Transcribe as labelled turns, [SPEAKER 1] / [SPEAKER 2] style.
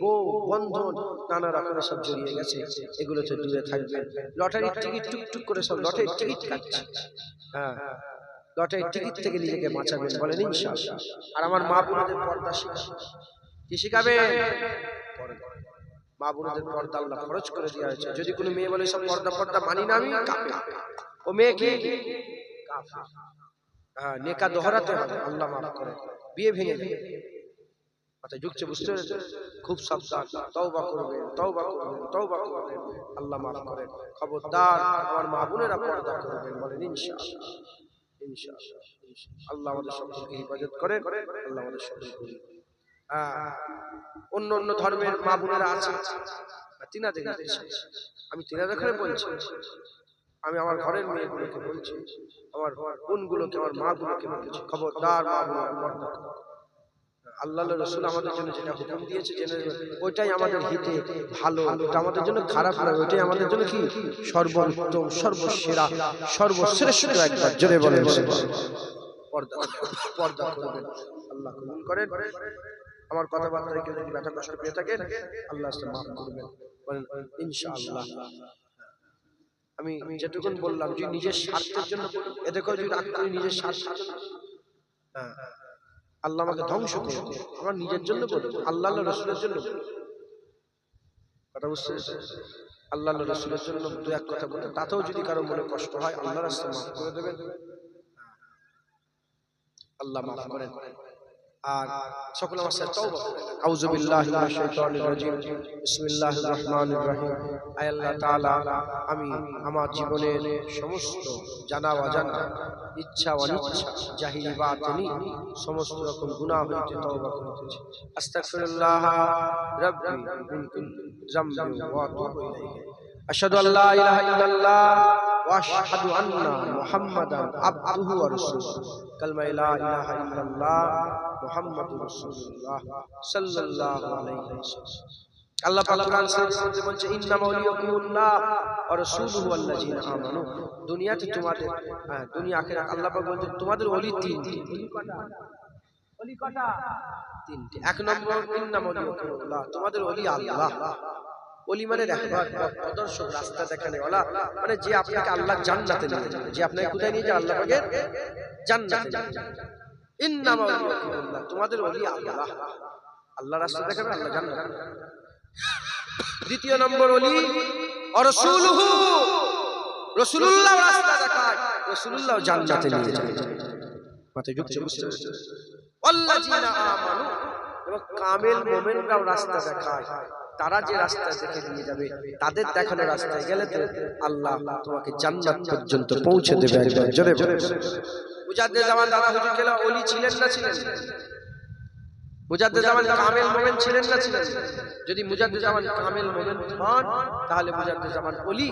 [SPEAKER 1] বউ, বন্ধন নানা রকমের সব জড়িয়ে গেছে। এগুলো তো দূরে থাকবেন লটারির টিকিট টুকটুক করে সব লটারির টিকিট কাটছে। হ্যাঁ লটারির টিকিট থেকে নিজেকে বাঁচাবেন বলেন ইনশাআল্লাহ। আর আমার মা বোনদের পর্দা শিখাবেন কি শিখাবে? মা বোনদের পর্দা আল্লাহ খরচ করে দেওয়া হয়েছে। যদি কোনো মেয়ে বলে সব পর্দা পর্দা মানি না আমি ও মেয়ে কি? হ্যাঁ নেকা দোহরাতে হবে। আল্লাহ মাফ করে। বিয়ে ভেঙে যাবে কথা ঢুকছে বুঝতে পেরেছে খুব সাবধান। তওবা করবেন তওবা করবেন তওবা করবেন আল্লাহ মাফ করেন। খবরদার আমার মা বোনেরা পর্দা করবেন বলেন ইনশাআল্লাহ। ইনশাআল্লাহ। আল্লাহ আমাদের সকলকে হিফাজত করেন আল্লাহ আমাদের সকলকে অন্য অন্য ধর্মের মা বোনেরা আছে। তিনাদের আমি তিনাদের করে বলছি আমি আমার ঘরের মেয়েগুলোকে বলছি আমার বোনগুলোকে আমার মাগুলোকে বলছি খবরদার মা বোনেরা পর্দা করো। আল্লাহ রসুল আমাদের জন্য যেটা হুকুম দিয়েছে জেনে ওইটাই আমাদের হিতে ভালো ওটা আমাদের জন্য খারাপ নয় ওইটাই আমাদের জন্য কি? সর্বোত্তম সর্বসেরা সর্বশ্রেষ্ঠ একবার জোরে বলেন পর্দা পর্দা করবেন। আল্লাহ কবুল করেন। আমার কথাবার্তায় কেউ যদি ব্যথা কষ্ট পেয়ে থাকেন আল্লাহ মাফ করবেন। বলেন ইনশাআল্লাহ। আমি যেটুকুন বললাম যে নিজের স্বার্থের জন্য এতে করে যদি নিজের স্বার্থের জন্য হ্যাঁ। আল্লাহ আমাকে ধ্বংস করে আমার নিজের জন্য করে আল্লাহ রসুলের জন্য আল্লাহ রসুলের জন্য দু এক কথা বলে তাতেও যদি কারও মনে কষ্ট হয় আল্লাহ রাস্তা মাফ করে দেবেন। আল্লাহ মাফ করেন। আর সকল আমার তওবা আউযু বিল্লাহি মিনাশ শাইতানির বিসমিল্লাহির আয় আল্লাহ তাআলা, আমি আমার জীবনের সমস্ত জানা অজানা ইচ্ছা অনিচ্ছা জাহিরি বা তিনি সমস্ত রকম গুনাহ হইতে তওবা করিতেছি। আস্তাগফিরুল্লাহ রাব্বি মিন ওয়া ইলাইহি। আশহাদু আল্লা ইলাহা ইল্লাল্লাহ। ওয়া আশহাদু আন্না মুহাম্মাদান আবদুহু ওয়া রাসূলুহু কালমা লা ইলাহা ইল্লাল্লাহ মুহাম্মাদুর রাসূলুল্লাহ সাল্লাল্লাহু আলাইহি ওয়াসাল্লাম আল্লাহ পাক কোরআন মধ্যে বলছে ইন্নামা ওয়ালিয়াকুমুল্লাহ ওয়া রাসূলুহু ওয়াল্লাযিনা আমানু। দুনিয়াতে তোমাদের হ্যাঁ দুনিয়া আখিরাত। আল্লাহ পাক বলছে, তোমাদের ওলি তিনটি ওলি কটা তিনটি। এক নম্বর ইন্নামা ওয়ালিয়াকুমুল্লাহ তোমাদের ওলি আল্লাহ। ওলি মানে রাহবার প্রদর্শক রাস্তা দেখানে ওলা মানে যে আপনাকে আল্লাহ জান্নাতে নিয়ে যাবে, যে আপনাকে কোথায় নিয়ে যাবে আল্লাহ ইন্নামা তোমাদের ওলি আল্লাহ। আল্লাহ রাস্তা দেখাবে, আল্লাহ দ্বিতীয় নম্বর ওলি, অরসুলহু, রসুলুল্লাহ রাস্তা দেখায়, রসুলুল্লাহ জান্নাতে নিয়ে যায় মাথায় ঢুকছে, বুঝতে আমানু, এবং কামেল মোমেনরাও রাস্তা দেখায়। তারা যে রাস্তা দেখে নিয়ে যাবে, তাদের দেখানো রাস্তায় গেলে তো আল্লাহ তোমাকে জান্নাত পর্যন্ত পৌঁছে দেবে একবার জোরে বলে। জামান দাদা হুজুর কেলা ওলি ছিলেন না ছিলেন? মুজাদ্দিদ জামান কামেল মোমেন ছিলেন না ছিলেন? যদি মুজাদ্দিদ জামান কামেল মোমেন হন, তাহলে মুজাদ্দিদ জামান ওলি